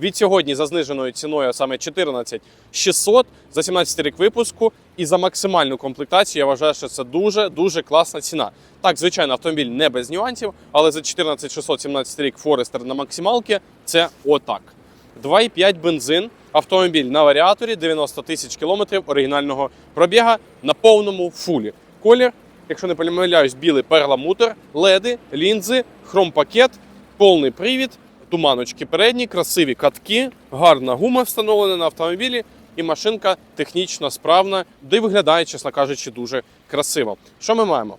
Від сьогодні за зниженою ціною саме 14 600 за 17 рік випуску і за максимальну комплектацію. Я вважаю, що це дуже дуже класна ціна. Так, звичайно, автомобіль не без нюансів, але за 14 600 17 рік Форестер на максималці це отак. 2,5 бензин, автомобіль на варіаторі, 90 тисяч кілометрів оригінального пробіга на повному фулі. Колір, якщо не помиляюсь, білий перламутр, леди, лінзи, хромпакет, повний привід, туманочки передні, красиві катки, гарна гума встановлена на автомобілі, і машинка технічно справна, де виглядає, чесно кажучи, дуже красиво. Що ми маємо?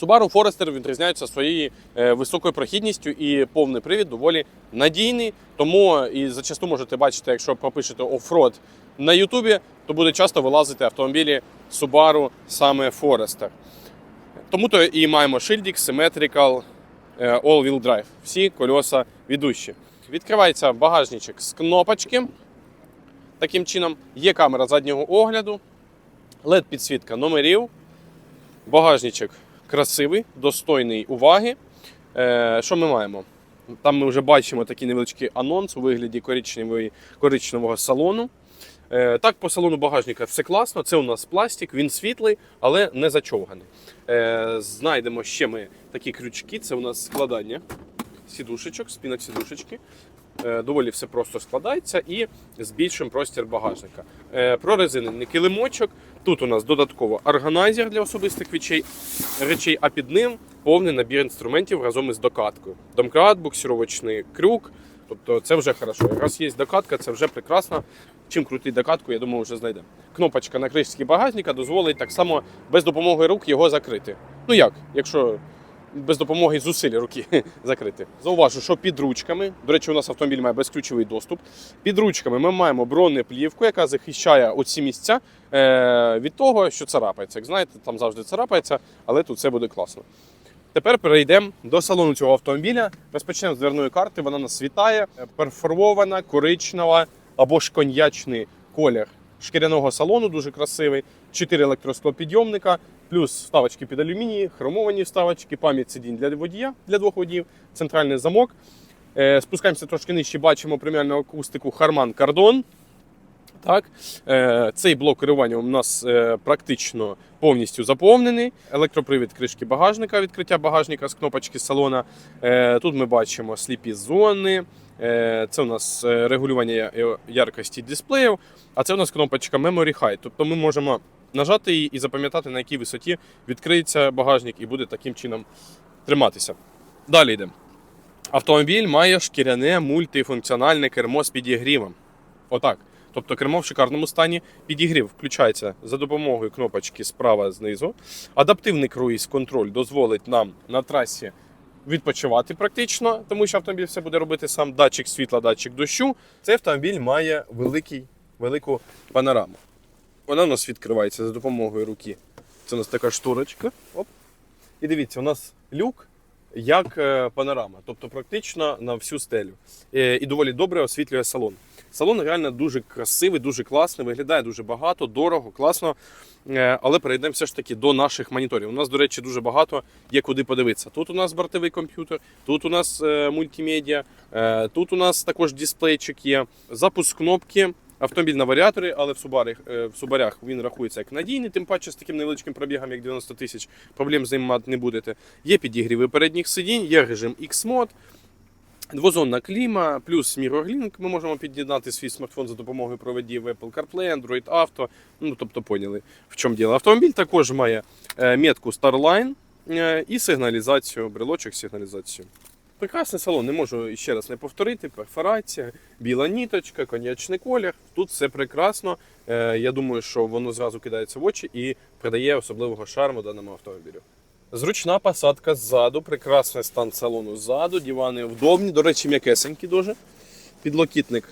Subaru Forester відрізняються своєю е, високою прохідністю і повний привід доволі надійний. Тому і зачасту можете бачити, якщо пропишете оффроад на Ютубі, то буде часто вилазити автомобілі Subaru саме Forester. Тому то і маємо шильдик, Symmetrical, е, All-Wheel Drive. Всі кольоса ведущі. Відкривається багажничок з кнопочки. Таким чином, є камера заднього огляду, led підсвітка номерів, багажничок красивий, достойний уваги. Е, що ми маємо? Там ми вже бачимо такий невеличкий анонс у вигляді коричневого салону. Е, так, по салону багажника все класно. Це у нас пластик, він світлий, але не зачовганий. Е, знайдемо ще ми такі крючки. Це у нас складання сідушечок, спінок сідушечки. Е, Доволі все просто складається і збільшуємо простір багажника. Е, Прорезинений килимочок. Тут у нас додатково органайзер для особистих речей, речей, а під ним повний набір інструментів разом із докаткою. Домкрат, буксировочний крюк. Тобто це вже хорошо. Раз є докатка, це вже прекрасно. Чим крутить докатку, я думаю, вже знайдемо. Кнопочка на кришці багажника дозволить так само без допомоги рук його закрити. Ну як, якщо без допомоги зусиль руки закрити. Зауважу, що під ручками, до речі, у нас автомобіль має безключовий доступ. Під ручками ми маємо бронеплівку, яка захищає оці місця е, від того, що царапається. Як знаєте, там завжди царапається, але тут все буде класно. Тепер перейдемо до салону цього автомобіля. Розпочнемо з дверної карти. Вона нас вітає. Перфорована, коричнева або ж коньячний колір шкіряного салону, дуже красивий. Чотири електросклопідйомника, плюс вставочки під алюмінії, хромовані вставочки, пам'ять сидінь для водія, для двох водіїв, центральний замок. Е, Спускаємося трошки нижче, бачимо преміальну акустику Harman Kardon. Так, е, цей блок керування у нас е, практично повністю заповнений. Електропривід кришки багажника, відкриття багажника з кнопочки салона. Тут ми бачимо сліпі зони. Це у нас регулювання яркості дисплеїв. А це у нас кнопочка Memory High. Тобто ми можемо нажати її і запам'ятати, на якій висоті відкриється багажник і буде таким чином триматися. Далі йдемо. Автомобіль має шкіряне мультифункціональне кермо з підігрівом. Отак. Тобто кермо в шикарному стані. Підігрів включається за допомогою кнопочки справа знизу. Адаптивний круїз-контроль дозволить нам на трасі відпочивати практично, тому що автомобіль все буде робити сам датчик світла, датчик дощу. Цей автомобіль має великий, велику панораму. Вона у нас відкривається за допомогою руки. Це у нас така шторочка. Оп. І дивіться, у нас люк як е, панорама, тобто практично на всю стелю. Е, І доволі добре освітлює салон. Салон реально дуже красивий, дуже класний, виглядає дуже багато, дорого, класно. Е, Але перейдемо все ж таки до наших моніторів. У нас, до речі, дуже багато є куди подивитися. Тут у нас бортовий комп'ютер, тут у нас мультимедіа, тут у нас також дисплейчик є, запуск кнопки. Автомобіль на варіаторі, але в Субарах, е, в Субарях він рахується як надійний, тим паче з таким невеличким пробігом, як 90 тисяч, проблем з ним мати не будете. Є підігріви передніх сидінь, є режим X-Mode, двозонна кліма, плюс MirrorLink. Ми можемо під'єднати свій смартфон за допомогою проводів Apple CarPlay, Android Auto. Ну, тобто поняли, в чому діло. Автомобіль також має е, метку Starline е, і сигналізацію, брелочок сигналізацію. Прекрасний салон, не можу ще раз не повторити. Перфорація, біла ніточка, коньячний колір. Тут все прекрасно. Е, Я думаю, що воно зразу кидається в очі і придає особливого шарму даному автомобілю. Зручна посадка ззаду, прекрасний стан салону ззаду, дивани вдобні, до речі, м'якесенькі дуже. Підлокітник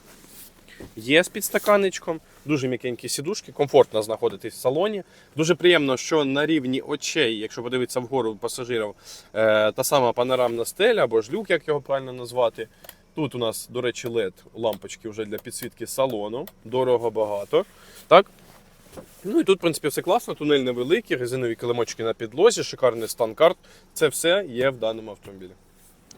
є з підстаканничком, дуже м'якенькі сідушки, комфортно знаходитись в салоні. Дуже приємно, що на рівні очей, якщо подивитися вгору пасажирів, е, та сама панорамна стеля або ж люк, як його правильно назвати. Тут у нас, до речі, LED лампочки вже для підсвітки салону. Дорого багато. Так? Ну і тут, в принципі, все класно, тунель невеликий, резинові килимочки на підлозі, шикарний стан карт. Це все є в даному автомобілі.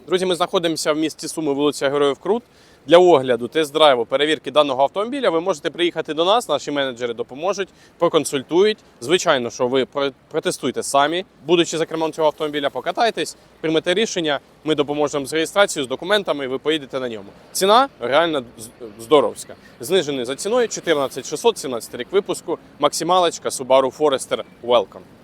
Друзі, ми знаходимося в місті Суми, вулиця Героїв Крут. Для огляду, тест-драйву, перевірки даного автомобіля, ви можете приїхати до нас. Наші менеджери допоможуть, проконсультують. Звичайно, що ви протестуйте самі, будучи за кермом цього автомобіля, покатайтесь, приймете рішення. Ми допоможемо з реєстрацією, з документами, і ви поїдете на ньому. Ціна реально здоровська. Знижений за ціною 14 600, 17 рік випуску, максималочка Subaru Forester Welcome.